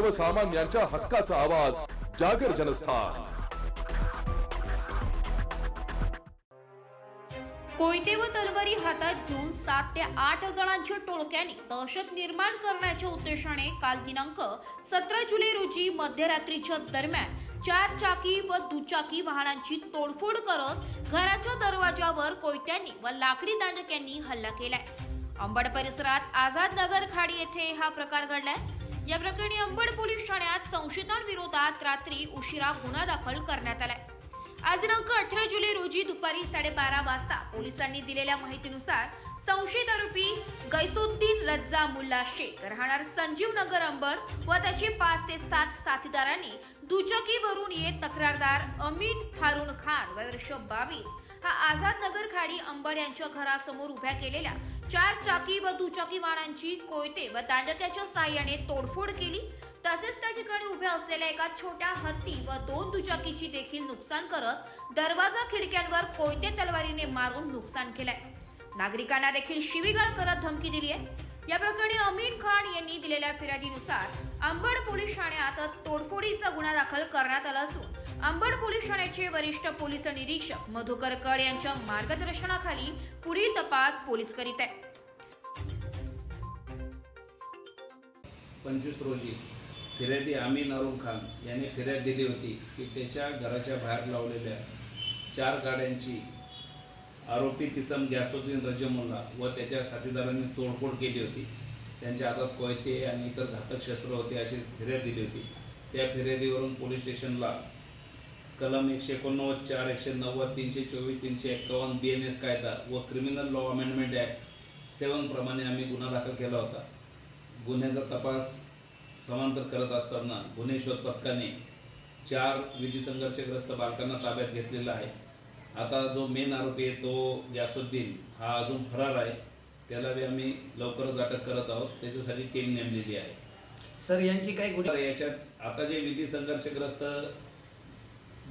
सर्वसामान्यांच्या हक्काचा आवाज जागर जनस्थान. कोयते व तलवारी हातात घेऊन सात ते आठ जणांच्या टोळक्याने दहशत निर्माण करण्याच्या उद्देशाने काल दिनांक सतरा जुलै रोजी मध्यरात्रीच्या दरम्यान चार चाकी व दुचाकी वाहनांची तोडफोड करत घराच्या दरवाजावर कोयत्यांनी व लाकडी दांडक्यांनी हल्ला केलाय. अंबड परिसरात आझाद नगर खाडी येथे हा प्रकार घडलाय. या प्रकरणी अंबड पोलीस ठाण्यात संशयितांविरोधात रात्री उशिरा गुन्हा दाखल करण्यात आलाय. आज दिनांक अठरा जुलै रोजी दुपारी साडेबारा वाजता पोलिसांनी दिलेल्या माहितीनुसार संशयित आरोपी गैसुद्दीन रज्जा मुल्ला शेख राहणार संजीव नगर अंबड व त्याचे पाच ते सात साथीदारांनी दुचाकीवरून येत तक्रारदार अमीन हारून खान वय वर्ष बावीस हा आझाद नगर खाडी अंबड यांच्या घरासमोर उभ्या केलेल्या चार चाकी व दुचाकी वाहनांची कोयते व तांडक्याच्या साह्याने तोडफोड केली. तसेच त्या ठिकाणी उभ्या असलेल्या एका छोट्या हत्ती व दोन दुचाकीची देखील नुकसान करत दरवाजा खिडक्यांवर कोयते तलवारीने मारून नुकसान केलंय. नागरिकांना देखील शिवीगाळ करत धमकी दिली आहे या प्रकरणी अमीन खान यांनी दिलेल्या फिर्यादीनुसार अंबड पोलीस ठाण्यात तोडफोडीचा गुन्हा दाखल करण्यात आला असून अंबड पोलीस ठाण्याचे वरिष्ठ पोलीस निरीक्षक मधुकर कड यांच्या मार्गदर्शनाखाली पुढील तपास पोलीस करीत आहे पंचवीस रोजी फिर्यादी आमीन अरुण खान यांनी फिर्याद दिली होती की त्याच्या घराच्या बाहेर लावलेल्या चार गाड्यांची आरोपी किसम गॅसुद्दीन रजमुल्ला व त्याच्या साथीदारांनी तोडफोड केली होती. त्यांच्या हातात कोयते आणि इतर घातक शस्त्र होते अशी फिर्याद दिली होती. त्या फिर्यादीवरून पोलीस स्टेशनला कलम एकशे एकोणनव्वद चार एकशे नव्वद तीनशे चोवीस तीनशे एक्कावन्न बी एन एस कायदा व क्रिमिनल लॉ अमेंडमेंट ॲक्ट सेवनप्रमाणे आम्ही गुन्हा दाखल केला होता. गुन्ह्याचा तपास समांतर करत असताना गुन्हे शोध पथकाने चार विधी संघर्षग्रस्त बालकांना ताब्यात घेतलेला आहे. आता जो मेन आरोपी आहे तो गॅसुद्दीन हा अजून फरार आहे. त्याला बी आम्ही लवकरच अटक करत आहोत. त्याच्यासाठी टीम नेमलेली आहे. सर यांची काही गुन्हे याच्यात आता जे विधी संघर्षग्रस्त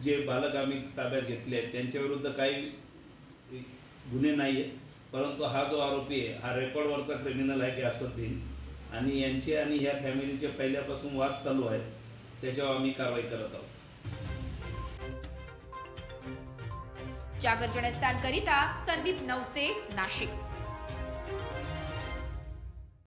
जे बालक आम्ही ताब्यात घेतले आहेत त्यांच्याविरुद्ध काही गुन्हे नाही आहेत परंतु हा जो आरोपी आहे हा रेकॉर्डवरचा क्रिमिनल आहे गॅसुद्दीन आणि यांचे आणि ह्या फॅमिलीचे पहिल्यापासून वाद चालू आहेत. त्याच्यावर आम्ही कारवाई करत आहोत. जागर जनस्थानकरिता संदीप नवसे नाशिक.